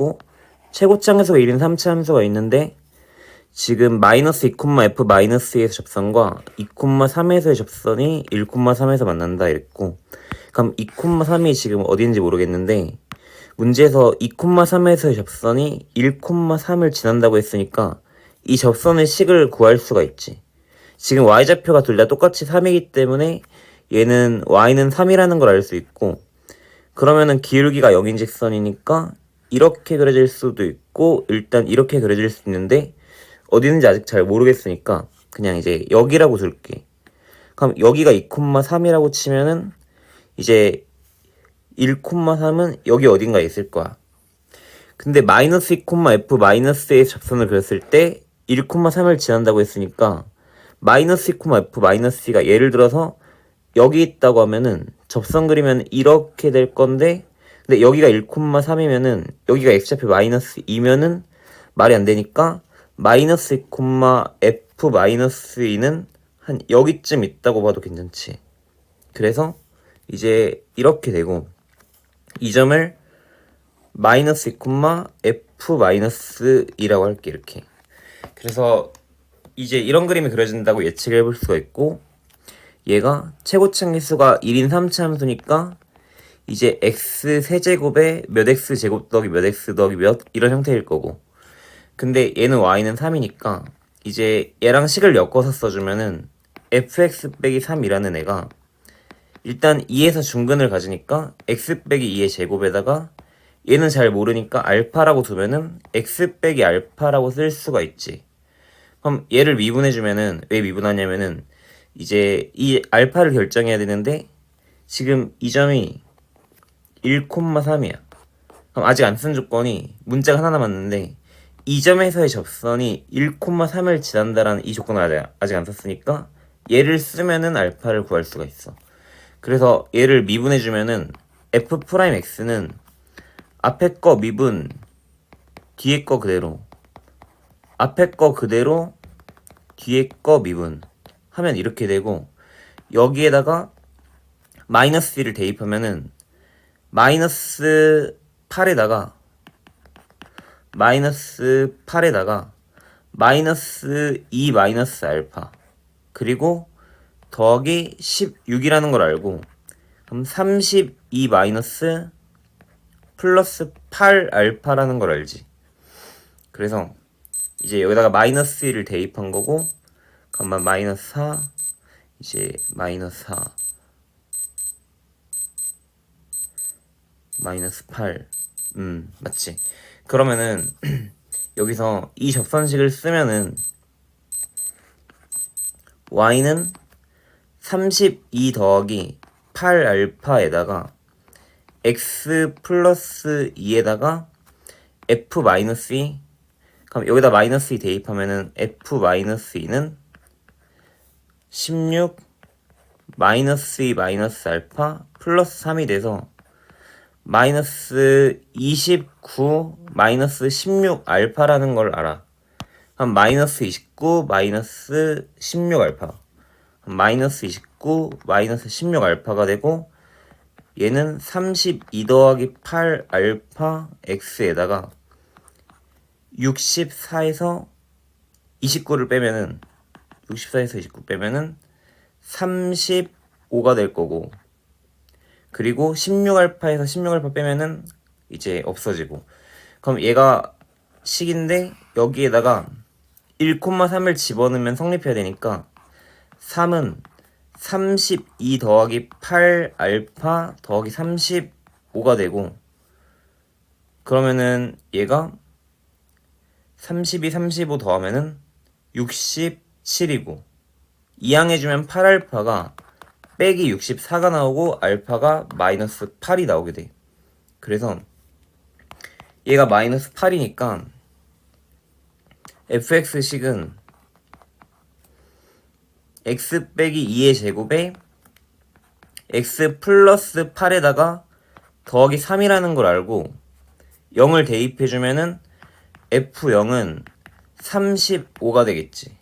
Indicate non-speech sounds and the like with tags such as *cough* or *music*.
있고 함수가 1인 3차 함수가 있는데 지금 마이너스 2,f 마이너스 2에서 접선과 2,3에서의 접선이 1,3에서 만난다 이랬고 그럼 2,3이 지금 어디인지 모르겠는데 문제에서 2,3에서의 접선이 1,3을 지난다고 했으니까 이 접선의 식을 구할 수가 있지. 지금 y좌표가 둘 다 똑같이 3이기 때문에 얘는 y는 3이라는 걸 알 수 있고 그러면은 기울기가 0인 직선이니까 이렇게 그려질 수도 있고 일단 이렇게 그려질 수 있는데 어디 있는지 아직 잘 모르겠으니까 그냥 이제 여기라고 둘게. 그럼 여기가 2,3이라고 치면은 이제 1,3은 여기 어딘가에 있을 거야. 근데 마이너스 2,f 마이너스의 접선을 그렸을 때 1,3을 지난다고 했으니까 마이너스 2,f 마이너스 가 예를 들어서 여기 있다고 하면은 접선 그리면 이렇게 될 건데 근데 여기가 1,3이면은 여기가 x좌표 마이너스 2면은 말이 안 되니까 마이너스 2, f 마이너스 2는 한 여기쯤 있다고 봐도 괜찮지. 그래서 이제 이렇게 되고 이 점을 마이너스 2, f 마이너스 2라고 할게 이렇게. 그래서 이제 이런 그림이 그려진다고 예측을 해볼 수가 있고 얘가 최고치 함수가 1인 3차 함수니까 이제 x 세제곱에 몇 x 제곱 더하기 몇 x 더하기 몇 이런 형태일 거고. 근데 얘는 y는 3이니까 이제 얘랑 식을 엮어서 써주면은 fx 빼기 3이라는 애가 일단 2에서 중근을 가지니까 x 빼기 2의 제곱에다가 얘는 잘 모르니까 알파라고 두면은 x 빼기 알파라고 쓸 수가 있지. 그럼 얘를 미분해주면은 왜 미분하냐면은 이제 이 알파를 결정해야 되는데 지금 이 점이 1,3이야. 그럼 아직 안 쓴 조건이 문자가 하나 남았는데 이 점에서의 접선이 1,3을 지난다라는 이 조건을 아직, 안 썼으니까 얘를 쓰면은 알파를 구할 수가 있어. 그래서 얘를 미분해 주면은 f 프라임 x는 앞에 거 미분 뒤에 거 그대로 앞에 거 그대로 뒤에 거 미분 하면 이렇게 되고 여기에다가 마이너스 1을 대입하면은 마이너스 8에다가 마이너스 8에다가 마이너스 2 마이너스 알파 그리고 더하기 16이라는 걸 알고 그럼 32 마이너스 플러스 8 알파라는 걸 알지. 그래서 이제 여기다가 마이너스 1을 대입한 거고 그러면 마이너스 4 이제 마이너스 4 마이너스 8 음, 맞지. 그러면은 *clears throat* 여기서 이 접선식을 쓰면은 y는 32 더하기 8 알파에다가 x 플러스 2에다가 f 마이너스 2 그럼 여기다 마이너스 2 대입하면은 f 마이너스 2는 16 마이너스 2 마이너스 알파 플러스 3이 돼서 마이너스 29 마이너스 16 알파라는 걸 알아. 그럼 마이너스 29 마이너스 16 알파. 마이너스 29 마이너스 16 알파가 되고 얘는 32 더하기 8 알파 x에다가 64에서 29를 빼면은 64에서 29 빼면은 35가 될 거고 그리고 16알파에서 16알파 빼면은 이제 없어지고. 그럼 얘가 식인데 여기에다가 1,3을 집어넣으면 성립해야 되니까 3은 32 더하기 8 알파 더하기 35가 되고 그러면은 얘가 32, 35 더하면은 67이고 이항해주면 8알파가 빼기 64가 나오고 알파가 마이너스 8이 나오게 돼. 그래서 얘가 마이너스 8이니까 fx식은 x 빼기 2의 제곱에 x 플러스 8에다가 더하기 3이라는 걸 알고 0을 대입해주면은 f0은 35가 되겠지.